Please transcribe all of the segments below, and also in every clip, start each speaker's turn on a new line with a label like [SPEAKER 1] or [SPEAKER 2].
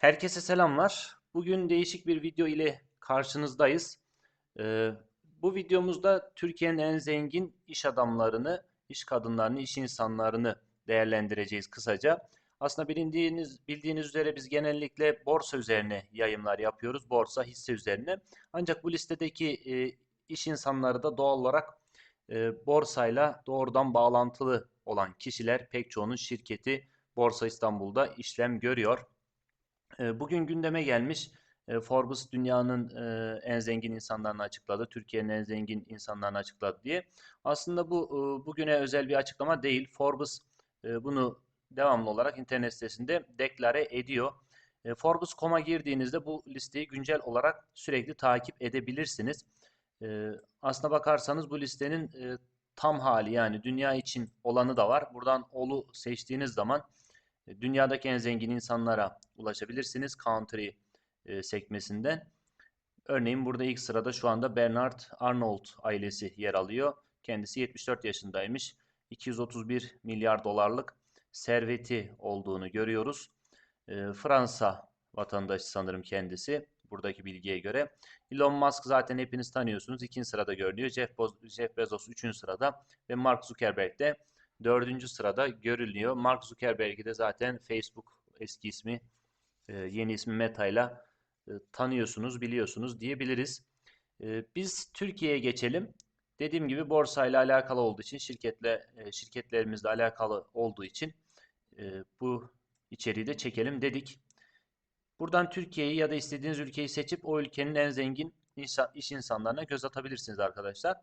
[SPEAKER 1] Herkese selamlar. Bugün değişik bir video ile karşınızdayız. Ee, bu videomuzda Türkiye'nin en zengin iş adamlarını, iş kadınlarını, iş insanlarını değerlendireceğiz kısaca. Aslında bildiğiniz bildiğiniz üzere biz genellikle borsa üzerine yayımlar yapıyoruz. Borsa, hisse üzerine. Ancak bu listedeki e, iş insanları da doğal olarak e, borsayla doğrudan bağlantılı olan kişiler. Pek çoğunun şirketi Borsa İstanbul'da işlem görüyor. E, Bugün gündeme gelmiş e, Forbes dünyanın e, en zengin insanlarını açıkladı, Türkiye'nin en zengin insanlarını açıkladı diye. Aslında bu e, bugüne özel bir açıklama değil. Forbes bunu devamlı olarak internet sitesinde deklare ediyor. Forbes.com'a girdiğinizde bu listeyi güncel olarak sürekli takip edebilirsiniz. Aslına bakarsanız bu listenin tam hali yani dünya için olanı da var. Buradan olu seçtiğiniz zaman dünyadaki en zengin insanlara ulaşabilirsiniz country e, sekmesinden. Örneğin burada ilk sırada şu anda Bernard Arnault ailesi yer alıyor. Kendisi 74 yaşındaymış. 231 milyar dolarlık serveti olduğunu görüyoruz. E, Fransa vatandaşı sanırım kendisi buradaki bilgiye göre. Elon Musk zaten hepiniz tanıyorsunuz. İkinci sırada görünüyor. Jeff, Jeff Bezos üçüncü sırada ve Mark Zuckerberg de dördüncü sırada görülüyor. Mark Zuckerberg'i de zaten Facebook eski ismi e, yeni ismi Meta ile e, tanıyorsunuz, biliyorsunuz diyebiliriz. E, biz Türkiye'ye geçelim. Dediğim gibi borsa ile alakalı olduğu için, şirketle şirketlerimizle alakalı olduğu için bu içeriği de çekelim dedik. Buradan Türkiye'yi ya da istediğiniz ülkeyi seçip o ülkenin en zengin iş insanlarına göz atabilirsiniz arkadaşlar.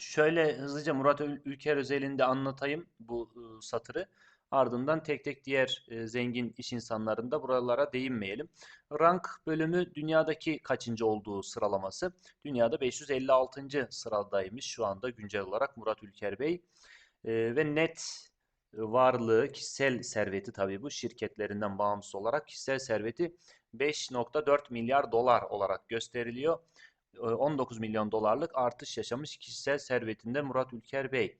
[SPEAKER 1] Şöyle hızlıca Murat Ülker özelinde anlatayım bu satırı. Ardından tek tek diğer zengin iş insanlarında buralara değinmeyelim. Rank bölümü dünyadaki kaçıncı olduğu sıralaması. Dünyada 556. sıradaymış şu anda güncel olarak Murat Ülker Bey. Ve net varlığı, kişisel serveti tabii bu şirketlerinden bağımsız olarak kişisel serveti 5.4 milyar dolar olarak gösteriliyor. 19 milyon dolarlık artış yaşamış kişisel servetinde Murat Ülker Bey.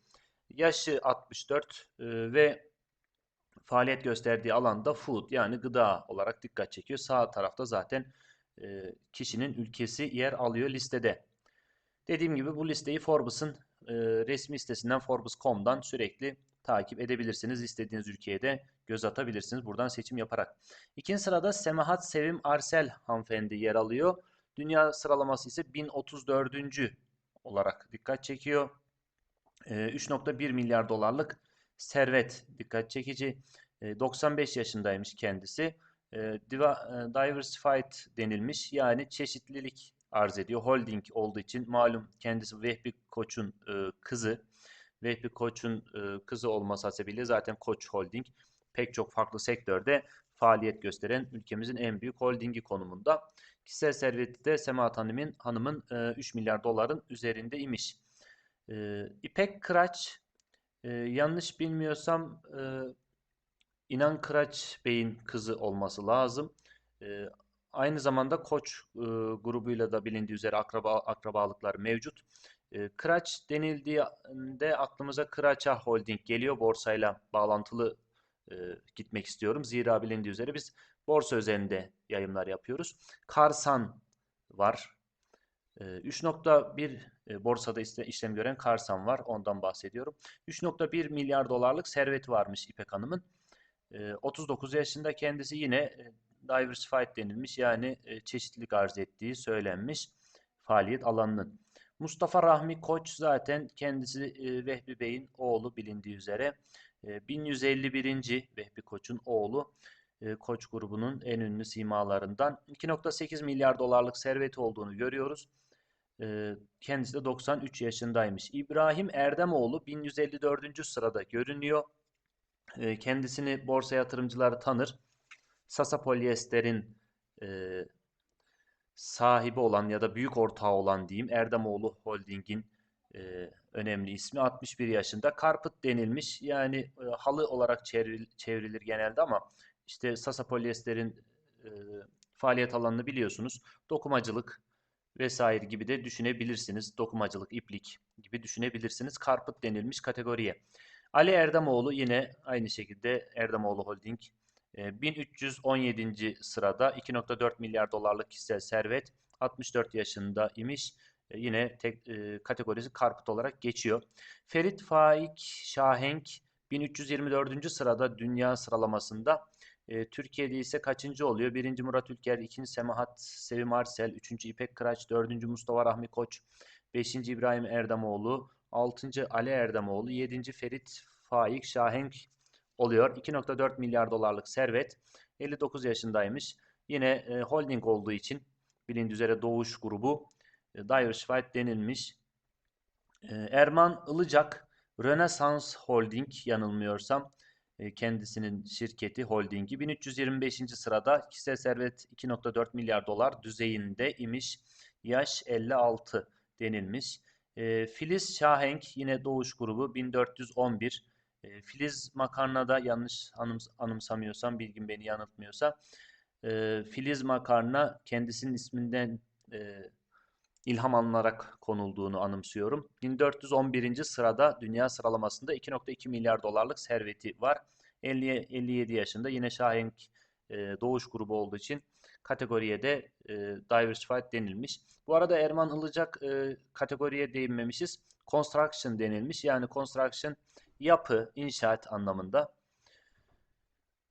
[SPEAKER 1] Yaşı 64 ve faaliyet gösterdiği alanda food yani gıda olarak dikkat çekiyor. Sağ tarafta zaten e, kişinin ülkesi yer alıyor listede. Dediğim gibi bu listeyi Forbes'ın e, resmi sitesinden Forbes.com'dan sürekli takip edebilirsiniz. İstediğiniz ülkeye de göz atabilirsiniz buradan seçim yaparak. İkinci sırada Semahat Sevim Arsel hanımefendi yer alıyor. Dünya sıralaması ise 1034. olarak dikkat çekiyor. 3.1 milyar dolarlık servet dikkat çekici. 95 yaşındaymış kendisi. Diversified denilmiş yani çeşitlilik arz ediyor. Holding olduğu için malum kendisi Vehbi Koç'un kızı. Vehbi Koç'un kızı olması hasebiyle zaten Koç Holding pek çok farklı sektörde faaliyet gösteren ülkemizin en büyük holdingi konumunda. Kişisel serveti de Semahat Hanım'ın hanımın 3 milyar doların üzerinde imiş. İpek Kıraç ee, yanlış bilmiyorsam e, İnan Kıraç Bey'in kızı olması lazım. E, aynı zamanda Koç e, grubuyla da bilindiği üzere akraba akrabalıklar mevcut. E, Kıraç denildiğinde aklımıza Kıraça Holding geliyor. Borsayla bağlantılı e, gitmek istiyorum. Zira bilindiği üzere biz borsa üzerinde yayınlar yapıyoruz. Karsan var. 3.1 borsada işlem gören Karsan var. Ondan bahsediyorum. 3.1 milyar dolarlık serveti varmış İpek Hanım'ın. 39 yaşında kendisi yine diversified denilmiş. Yani çeşitlilik arz ettiği söylenmiş faaliyet alanının. Mustafa Rahmi Koç zaten kendisi Vehbi Bey'in oğlu bilindiği üzere. 1151. Vehbi Koç'un oğlu. Koç grubunun en ünlü simalarından 2.8 milyar dolarlık serveti olduğunu görüyoruz. Kendisi de 93 yaşındaymış. İbrahim Erdemoğlu 1154. sırada görünüyor. Kendisini borsa yatırımcıları tanır. Sasa Polyester'in sahibi olan ya da büyük ortağı olan diyeyim Erdemoğlu Holding'in önemli ismi 61 yaşında. Carpet denilmiş yani halı olarak çevrilir genelde ama işte Sasa Polyester'in faaliyet alanını biliyorsunuz. Dokumacılık, vesaire gibi de düşünebilirsiniz. Dokumacılık, iplik gibi düşünebilirsiniz. Karpıt denilmiş kategoriye. Ali Erdemoğlu yine aynı şekilde Erdemoğlu Holding E, 1317. sırada 2.4 milyar dolarlık kişisel servet 64 yaşında imiş. E, yine tek, e, kategorisi karput olarak geçiyor. Ferit Faik Şahenk 1324. sırada dünya sıralamasında. E, Türkiye'de ise kaçıncı oluyor? 1. Murat Ülker, 2. Semahat Sevim Arsel, 3. İpek Kıraç, 4. Mustafa Rahmi Koç, 5. İbrahim Erdamoğlu, 6. Ali Erdamoğlu, 7. Ferit Faik Şahenk oluyor. 2.4 milyar dolarlık servet. 59 yaşındaymış. Yine e, holding olduğu için bilindiği üzere Doğuş grubu e, Diversified denilmiş. E, Erman Ilıcak Rönesans Holding yanılmıyorsam kendisinin şirketi holdingi 1325. sırada kişisel servet 2.4 milyar dolar düzeyinde imiş. Yaş 56 denilmiş. E, Filiz Şahenk yine Doğuş grubu 1411. E, Filiz Makarna'da yanlış anım, anımsamıyorsam bilgim beni yanıltmıyorsa e, Filiz Makarna kendisinin isminden e, ilham alınarak konulduğunu anımsıyorum. 1411. sırada dünya sıralamasında 2.2 milyar dolarlık serveti var. 50, 57 yaşında yine Şahenk e, Doğuş grubu olduğu için kategoriye de e, Diversified denilmiş. Bu arada Erman Ilıcak e, kategoriye değinmemişiz. Construction denilmiş. Yani construction yapı, inşaat anlamında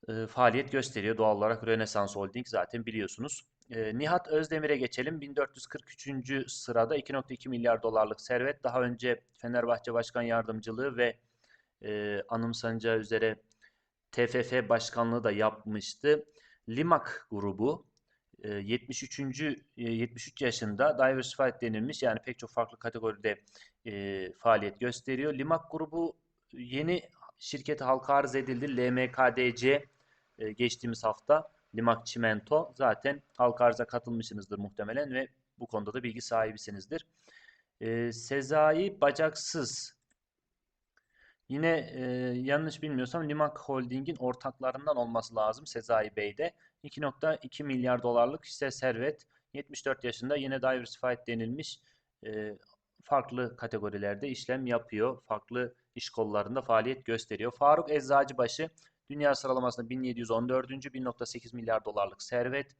[SPEAKER 1] e, faaliyet gösteriyor. Doğal olarak Rönesans Holding zaten biliyorsunuz. E, Nihat Özdemir'e geçelim. 1443. sırada 2.2 milyar dolarlık servet. Daha önce Fenerbahçe Başkan Yardımcılığı ve e, anımsanacağı üzere TFF Başkanlığı da yapmıştı. Limak grubu 73. E, 73 e, yaşında Diversified denilmiş. Yani pek çok farklı kategoride e, faaliyet gösteriyor. Limak grubu yeni şirketi halka arz edildi. LMKDC e, geçtiğimiz hafta Limak Çimento zaten halka arza katılmışsınızdır muhtemelen ve bu konuda da bilgi sahibisinizdir. E, Sezai Bacaksız yine e, yanlış bilmiyorsam Limak Holding'in ortaklarından olması lazım Sezai Bey'de. 2.2 milyar dolarlık hisse servet 74 yaşında yine diversified denilmiş e, farklı kategorilerde işlem yapıyor. Farklı iş kollarında faaliyet gösteriyor. Faruk Eczacıbaşı dünya sıralamasında 1714. 1.8 milyar dolarlık servet.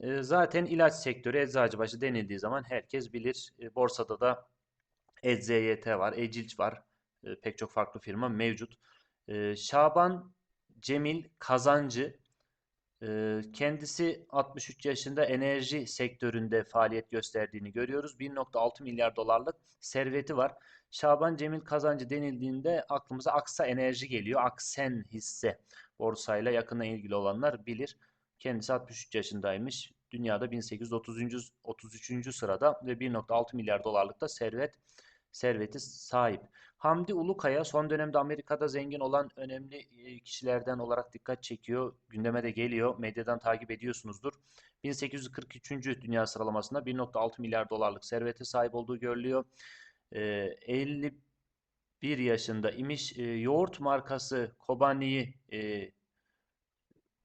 [SPEAKER 1] E, zaten ilaç sektörü Eczacıbaşı denildiği zaman herkes bilir. E, borsada da EZYT var, Ecilç var. E, pek çok farklı firma mevcut. Şaban Cemil Kazancı Kendisi 63 yaşında enerji sektöründe faaliyet gösterdiğini görüyoruz. 1.6 milyar dolarlık serveti var. Şaban Cemil Kazancı denildiğinde aklımıza Aksa Enerji geliyor. Aksen hisse borsayla yakına ilgili olanlar bilir. Kendisi 63 yaşındaymış. Dünyada 1833. 33. sırada ve 1.6 milyar dolarlık da servet serveti sahip. Hamdi Ulukaya son dönemde Amerika'da zengin olan önemli e, kişilerden olarak dikkat çekiyor. Gündeme de geliyor. Medyadan takip ediyorsunuzdur. 1843. dünya sıralamasında 1.6 milyar dolarlık servete sahip olduğu görülüyor. 51 e, yaşında imiş. E, yoğurt markası Kobani'yi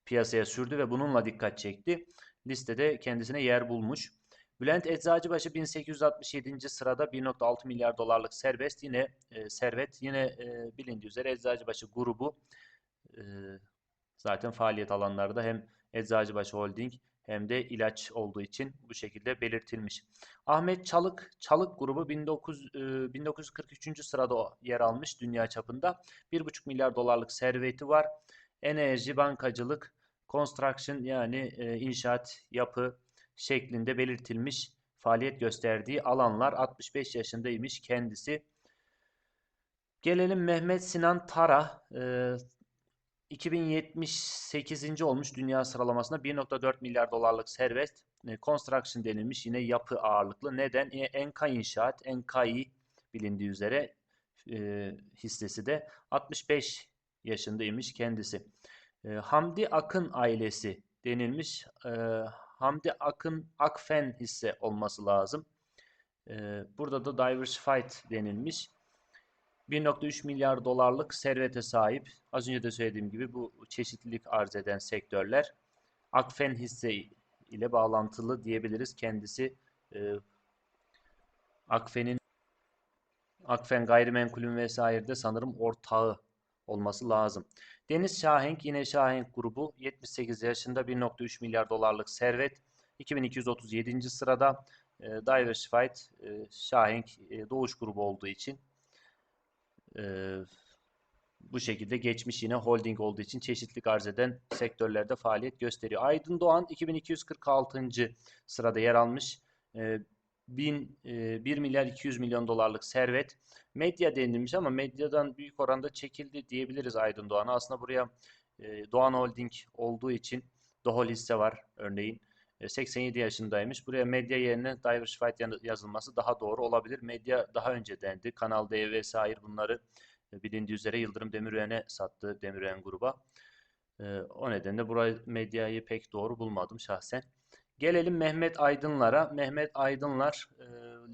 [SPEAKER 1] piyasaya sürdü ve bununla dikkat çekti. Listede kendisine yer bulmuş. Bülent Eczacıbaşı 1867. sırada 1.6 milyar dolarlık serbest yine e, servet yine e, bilindiği üzere Eczacıbaşı grubu e, zaten faaliyet alanlarda hem Eczacıbaşı Holding hem de ilaç olduğu için bu şekilde belirtilmiş. Ahmet Çalık, Çalık grubu 19, e, 1943. sırada yer almış dünya çapında. 1,5 milyar dolarlık serveti var. Enerji, bankacılık, construction yani e, inşaat, yapı, şeklinde belirtilmiş faaliyet gösterdiği alanlar 65 yaşındaymış kendisi. Gelelim Mehmet Sinan Tara. E, 2078. olmuş dünya sıralamasında 1.4 milyar dolarlık servet e, construction denilmiş yine yapı ağırlıklı. Neden? E, Enka İnşaat, Enkai bilindiği üzere e, hissesi de 65 yaşındaymış kendisi. E, Hamdi Akın ailesi denilmiş. E, Hamdi Akın Akfen hisse olması lazım. Ee, burada da diversified denilmiş. 1.3 milyar dolarlık servete sahip. Az önce de söylediğim gibi bu çeşitlilik arz eden sektörler. Akfen hisse ile bağlantılı diyebiliriz. Kendisi e, Akfen'in Akfen gayrimenkulün vesairede sanırım ortağı olması lazım. Deniz Şahenk yine Şahenk grubu 78 yaşında 1.3 milyar dolarlık servet 2237. sırada e, Diversified e, Şahenk e, Doğuş grubu olduğu için e, bu şekilde geçmiş yine holding olduğu için çeşitlilik arz eden sektörlerde faaliyet gösteriyor. Aydın Doğan 2246. sırada yer almış. E, 1000, e, 1 milyar 200 milyon dolarlık servet. Medya denilmiş ama medyadan büyük oranda çekildi diyebiliriz Aydın Doğan'a. Aslında buraya e, Doğan Holding olduğu için Dohol hisse var örneğin. E, 87 yaşındaymış. Buraya medya yerine Diversified yazılması daha doğru olabilir. Medya daha önce dendi. Kanal D vesaire bunları e, bilindiği üzere Yıldırım Demirören'e sattı Demirören gruba. E, o nedenle burayı medyayı pek doğru bulmadım şahsen. Gelelim Mehmet Aydınlar'a. Mehmet Aydınlar e,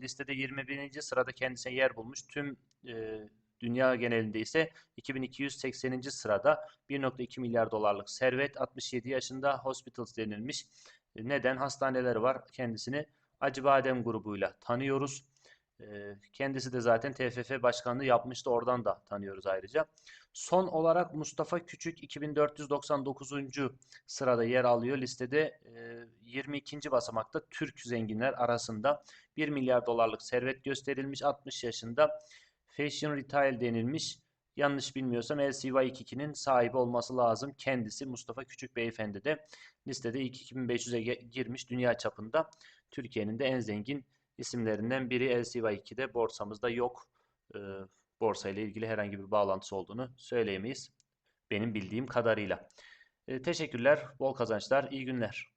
[SPEAKER 1] listede 21. sırada kendisine yer bulmuş. Tüm e, dünya genelinde ise 2280. sırada 1.2 milyar dolarlık servet 67 yaşında hospitals denilmiş. E, Neden? Hastaneleri var. Kendisini Acıbadem grubuyla tanıyoruz. Kendisi de zaten TFF başkanlığı yapmıştı. Oradan da tanıyoruz ayrıca. Son olarak Mustafa Küçük 2499. sırada yer alıyor. Listede e, 22. basamakta Türk zenginler arasında 1 milyar dolarlık servet gösterilmiş. 60 yaşında Fashion Retail denilmiş. Yanlış bilmiyorsam LCY22'nin sahibi olması lazım. Kendisi Mustafa Küçük Beyefendi de listede ilk 2500'e ge- girmiş dünya çapında. Türkiye'nin de en zengin isimlerinden biri LCY2'de borsamızda yok. Ee, borsa ile ilgili herhangi bir bağlantısı olduğunu söyleyemeyiz. Benim bildiğim kadarıyla. Ee, teşekkürler, bol kazançlar, iyi günler.